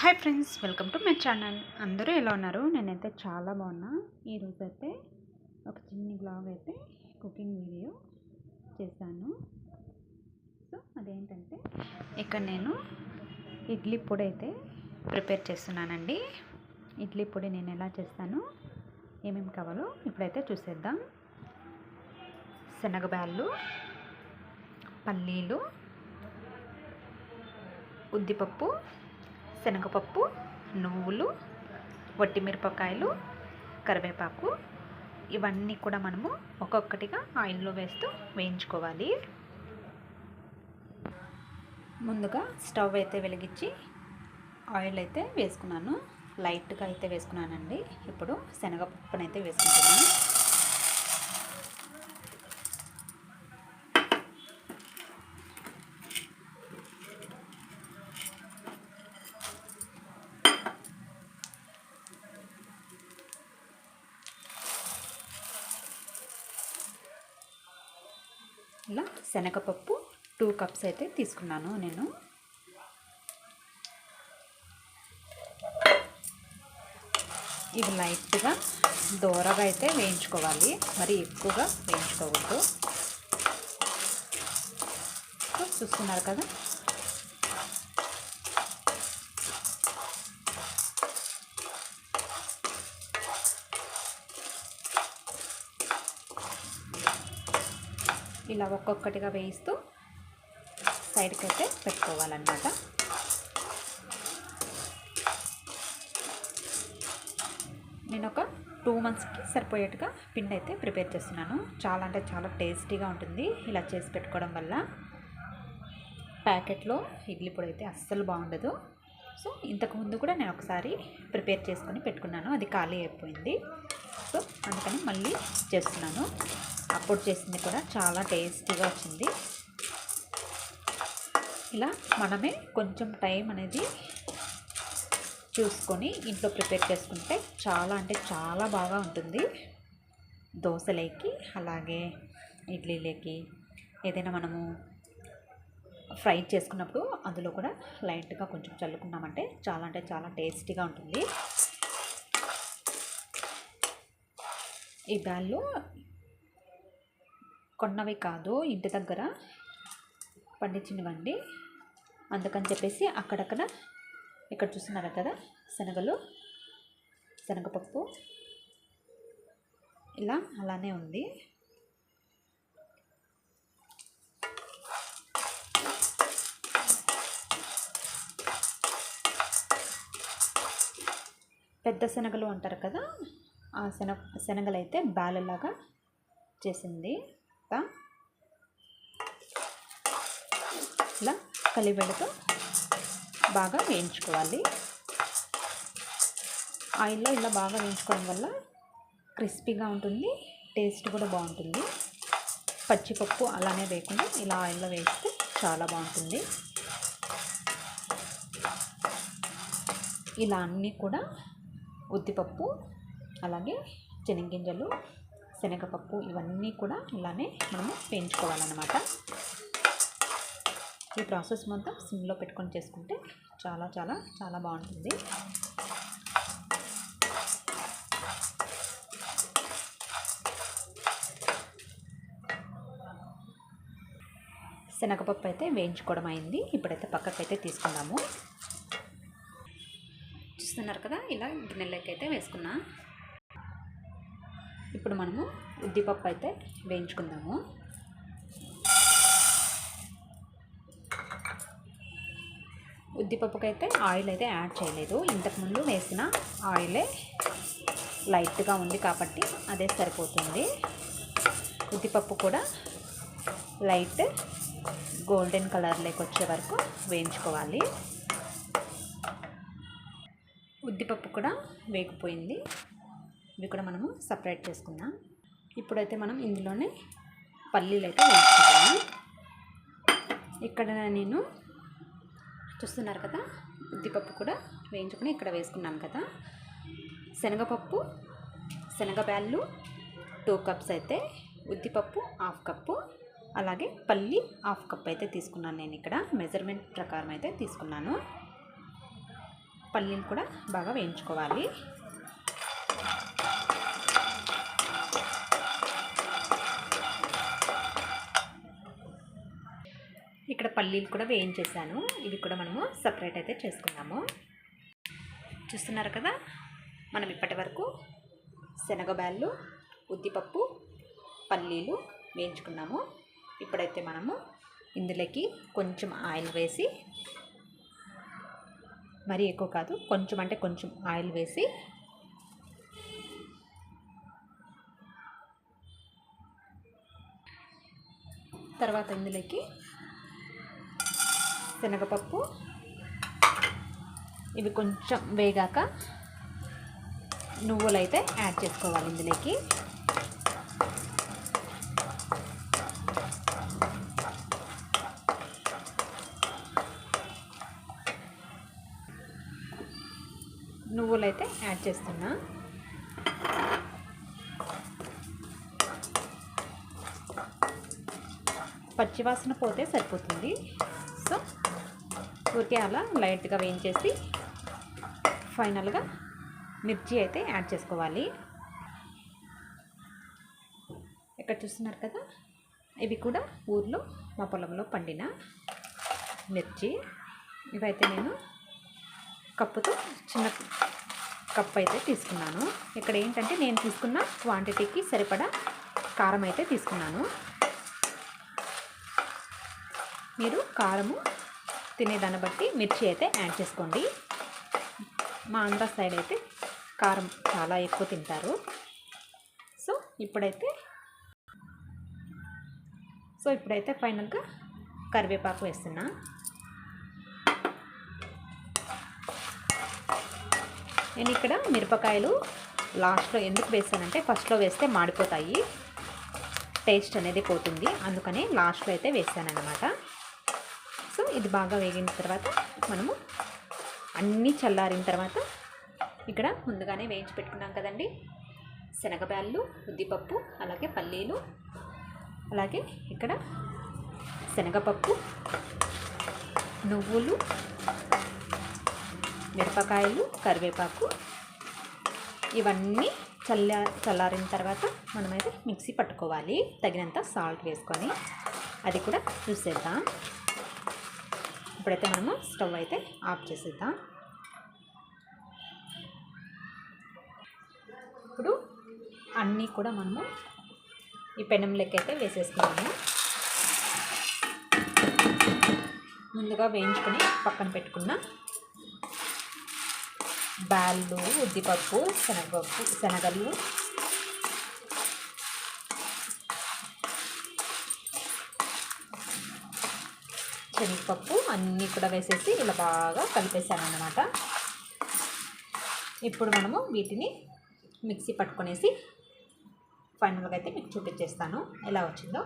Hi friends welcome to my channel. అందరూ ఎలా ఉన్నారు? నేనైతే చాలా బాగున్నా. ఈరోజు అయితే ఒక చిన్ని బ్లాగ్ అయితే కుకింగ్ వీడియో చేశాను. సో అదేంటంటే ఇక్కడ నేను ఇడ్లీ పొడి అయితే ప్రిపేర్ చేస్తున్నానండి. ఇడ్లీ పొడి నేను ఎలా చేస్తాను ఏమేమి కావాలో ఇప్పుడైతే చూసేద్దాం. శనగబ్యాళ్ళు పల్లీలు ఉద్దిపప్పు శనగపప్పు నువ్వులు వట్టిమిరపకాయలు కరివేపాకు. ఇవన్నీ కూడా మనము ఒక్కొక్కటిగా ఆయిల్లో వేస్తూ వేయించుకోవాలి. ముందుగా స్టవ్ అయితే వెలిగించి ఆయిల్ అయితే వేసుకున్నాను. లైట్గా అయితే వేసుకున్నానండి. ఇప్పుడు శనగపప్పునైతే వేసుకుంటున్నాను. ఇలా శనగపప్పు టూ కప్స్ అయితే తీసుకున్నాను నేను. ఇవి లైట్గా దూరగా అయితే వేయించుకోవాలి. మరి ఎక్కువగా వేయించుకోవద్దు చూస్తున్నారు కదా? ఇలా ఒక్కొక్కటిగా వేయిస్తూ సైడ్కి అయితే పెట్టుకోవాలన్నమాట. నేను ఒక టూ మంత్స్కి సరిపోయేట్టుగా పిండి అయితే ప్రిపేర్ చేస్తున్నాను. చాలా అంటే చాలా టేస్టీగా ఉంటుంది ఇలా చేసి పెట్టుకోవడం వల్ల. ప్యాకెట్లో ఇడ్లీ పొడి అయితే అస్సలు బాగుండదు. సో ఇంతకుముందు కూడా నేను ఒకసారి ప్రిపేర్ చేసుకొని పెట్టుకున్నాను. అది ఖాళీ అయిపోయింది. సో అందుకని మళ్ళీ చేస్తున్నాను. అప్పుడు చేసింది కూడా చాలా టేస్టీగా వచ్చింది. ఇలా మనమే కొంచెం టైం అనేది చూసుకొని ఇంట్లో ప్రిపేర్ చేసుకుంటే చాలా అంటే చాలా బాగా ఉంటుంది. దోశలేకి అలాగే ఇడ్లీలేకి ఏదైనా మనము ఫ్రై చేసుకున్నప్పుడు అందులో కూడా లైట్గా కొంచెం చల్లుకున్నామంటే చాలా అంటే చాలా టేస్టీగా ఉంటుంది. ఈ బ్యాళ్ళు కొన్నవి కాదు ఇంటి దగ్గర పండించినవండి. అందుకని చెప్పేసి అక్కడక్కడ ఇక్కడ చూస్తున్నారు కదా శనగలు శనగపప్పు. ఇలా అలానే ఉంది. పెద్ద శనగలు అంటారు కదా ఆ శనగ శనగలు అయితే బ్యాలలాగా చేసింది. ఇలా కలిబెడతో బాగా వేయించుకోవాలి. ఆయిల్లో ఇలా బాగా వేయించుకోవడం వల్ల క్రిస్పీగా ఉంటుంది టేస్ట్ కూడా బాగుంటుంది. పచ్చిపప్పు అలానే వేయకుండా ఇలా ఆయిల్లో వేస్తే చాలా బాగుంటుంది. ఇలా అన్నీ కూడా ఉద్దిపప్పు అలాగే శనగింజలు శనగపప్పు ఇవన్నీ కూడా ఇలానే మనము వేయించుకోవాలన్నమాట. ఈ ప్రాసెస్ మొత్తం సిమ్లో పెట్టుకొని చేసుకుంటే చాలా చాలా చాలా బాగుంటుంది. శనగపప్పు అయితే వేయించుకోవడం అయింది. ఇప్పుడైతే పక్కకైతే తీసుకున్నాము చూస్తున్నారు కదా ఇలా గిన్నెలకైతే అయితే వేసుకున్నా. ఇప్పుడు మనము ఉద్దిపప్పు అయితే వేయించుకుందాము. ఉద్దిపప్పుకి అయితే ఆయిల్ అయితే యాడ్ చేయలేదు. ఇంతకుముందు వేసిన ఆయిలే లైట్గా ఉంది కాబట్టి అదే సరిపోతుంది. ఉద్దిపప్పు కూడా లైట్ గోల్డెన్ కలర్లోకి వచ్చే వరకు వేయించుకోవాలి. ఉద్దిపప్పు కూడా వేగిపోయింది. ఇవి కూడా మనము సపరేట్ చేసుకుందాం. ఇప్పుడైతే మనం ఇందులోనే పల్లీలు అయితే వేసుకుంటాము ఇక్కడ నేను చూస్తున్నారు కదా ఉద్దిపప్పు కూడా వేయించుకుని ఇక్కడ వేసుకున్నాను కదా. శనగపప్పు శనగబ్యాళ్ళు టూ కప్స్ అయితే ఉద్దిపప్పు హాఫ్ కప్పు అలాగే పల్లి హాఫ్ కప్ అయితే తీసుకున్నాను నేను ఇక్కడ. మెజర్మెంట్ ప్రకారం అయితే తీసుకున్నాను. పల్లీలు కూడా బాగా వేయించుకోవాలి. పల్లీలు కూడా వేయించేసాను. ఇవి కూడా మనము సపరేట్ అయితే చేసుకున్నాము. చూస్తున్నారు కదా? మనం ఇప్పటి వరకు శనగబ్యాళ్ళు ఉద్దిపప్పు పల్లీలు వేయించుకున్నాము. ఇప్పుడైతే మనము ఇందులోకి కొంచెం ఆయిల్ వేసి మరీ ఎక్కువ కాదు కొంచెం అంటే కొంచెం ఆయిల్ వేసి తర్వాత ఇందులోకి శనగపప్పు. ఇవి కొంచెం వేగాక నువ్వులు అయితే యాడ్ చేసుకోవాలి ఇందులోకి. నువ్వులు అయితే యాడ్ చేస్తున్నా. పచ్చివాసన పోతే సరిపోతుంది. ఊరికే అలా లైట్గా వేయించేసి ఫైనల్గా మిర్చి అయితే యాడ్ చేసుకోవాలి. ఇక్కడ చూస్తున్నారు కదా ఇవి కూడా ఊర్లో మా పొలంలో పండిన మిర్చి. ఇవైతే నేను కప్పుతో చిన్న కప్ అయితే తీసుకున్నాను. ఇక్కడ ఏంటంటే నేను తీసుకున్న క్వాంటిటీకి సరిపడా కారం అయితే తీసుకున్నాను. మీరు కారము తినేదాన్ని బట్టి మిర్చి అయితే యాడ్ చేసుకోండి. మా ఆంధ్ర సైడ్ అయితే కారం చాలా ఎక్కువ తింటారు. సో ఇప్పుడైతే సో ఇప్పుడైతే ఫైనల్గా కరివేపాకు వేస్తున్నా. నేను ఇక్కడ మిరపకాయలు లాస్ట్లో ఎందుకు వేసానంటే ఫస్ట్లో వేస్తే మాడిపోతాయి. టేస్ట్ అనేది పోతుంది. అందుకని లాస్ట్లో అయితే వేసానన్నమాట. సో ఇది బాగా వేగిన తర్వాత మనము అన్నీ చల్లారిన తర్వాత ఇక్కడ ముందుగానే వేయించి పెట్టుకున్నాం కదండి. శనగబ్యాళ్ళు ఉద్దిపప్పు అలాగే పల్లీలు అలాగే ఇక్కడ శనగపప్పు నువ్వులు మిరపకాయలు కరివేపాకు ఇవన్నీ చల్ల చల్లారిన తర్వాత మనమైతే మిక్సీ పట్టుకోవాలి. తగినంత సాల్ట్ వేసుకొని అది కూడా చూసేద్దాం. ఇప్పుడైతే మనము స్టవ్ అయితే ఆఫ్ చేసేద్దాం. ఇప్పుడు అన్నీ కూడా మనము ఈ పెనంలోకి అయితే వేసేసుకున్నాము ముందుగా వేయించుకొని పక్కన పెట్టుకున్న బ్యాళ్ళు ఉద్దిపప్పు శనగపప్పు శనగలు శనగపప్పు అన్నీ కూడా వేసేసి ఇలా బాగా కలిపేసాను అన్నమాట ఇప్పుడు మనము వీటిని మిక్సీ పట్టుకొనేసి ఫైనల్గా అయితే మీకు చూపించేస్తాను. ఎలా వచ్చిందో.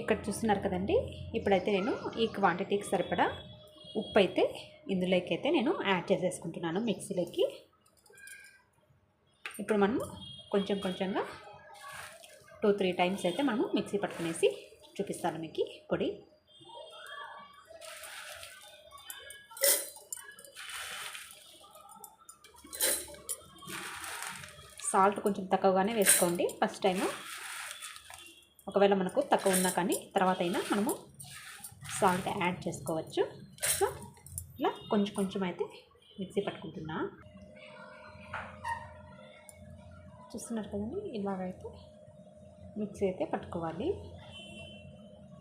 ఇక్కడ చూస్తున్నారు కదండి ఇప్పుడైతే నేను ఈ క్వాంటిటీకి సరిపడా ఉప్పు అయితే ఇందులోకి అయితే నేను యాడ్ చేసేసుకుంటున్నాను మిక్సీలోకి. ఇప్పుడు మనము కొంచెం కొంచెంగా టూ త్రీ టైమ్స్ అయితే మనము మిక్సీ పట్టుకునేసి చూపిస్తాను మీకు పొడి. సాల్ట్ కొంచెం తక్కువగానే వేసుకోండి. ఫస్ట్ టైము ఒకవేళ మనకు తక్కువ ఉన్నా కానీ తర్వాత అయినా మనము సాల్ట్ యాడ్ చేసుకోవచ్చు. సో ఇలా కొంచెం కొంచెం అయితే మిక్సీ పట్టుకుంటున్నా. చూస్తున్నారు కదండి ఇలాగైతే మిక్సీ అయితే పట్టుకోవాలి.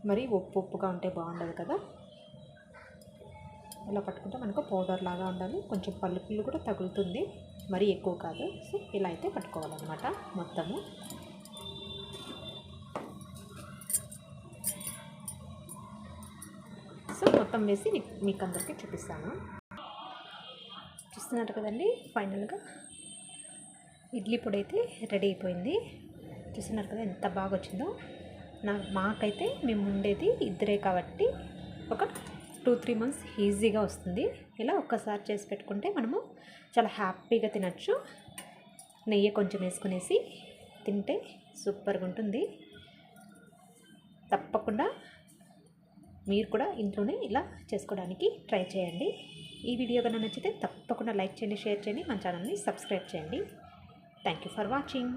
మరి ఉప్పు ఉప్పుగా ఉంటే బాగుండదు కదా. ఇలా పట్టుకుంటే మనకు పౌడర్ లాగా ఉండాలి. కొంచెం పల్లి కూడా తగులుతుంది. మరీ ఎక్కువ కాదు. సో ఇలా అయితే పట్టుకోవాలన్నమాట మొత్తము. సో మొత్తం వేసి మీకు అందరికీ చూపిస్తాను. చూస్తున్నారు కదండి ఫైనల్గా ఇడ్లీ పొడి అయితే రెడీ అయిపోయింది. చూస్తున్నారు కదా ఎంత బాగా వచ్చిందో నా మాకైతే మేము ఉండేది ఇద్దరే కాబట్టి ఒక టూ త్రీ మంత్స్ ఈజీగా వస్తుంది. ఇలా ఒక్కసారి చేసి పెట్టుకుంటే మనము చాలా హ్యాపీగా తినచ్చు. నెయ్యి కొంచెం వేసుకునేసి తింటే సూపర్గా ఉంటుంది. తప్పకుండా మీరు కూడా ఇంట్లోనే ఇలా చేసుకోవడానికి ట్రై చేయండి. ఈ వీడియో కన్నా నచ్చితే తప్పకుండా లైక్ చేయండి షేర్ చేయండి మన ఛానల్ని సబ్స్క్రైబ్ చేయండి. Thank you for watching.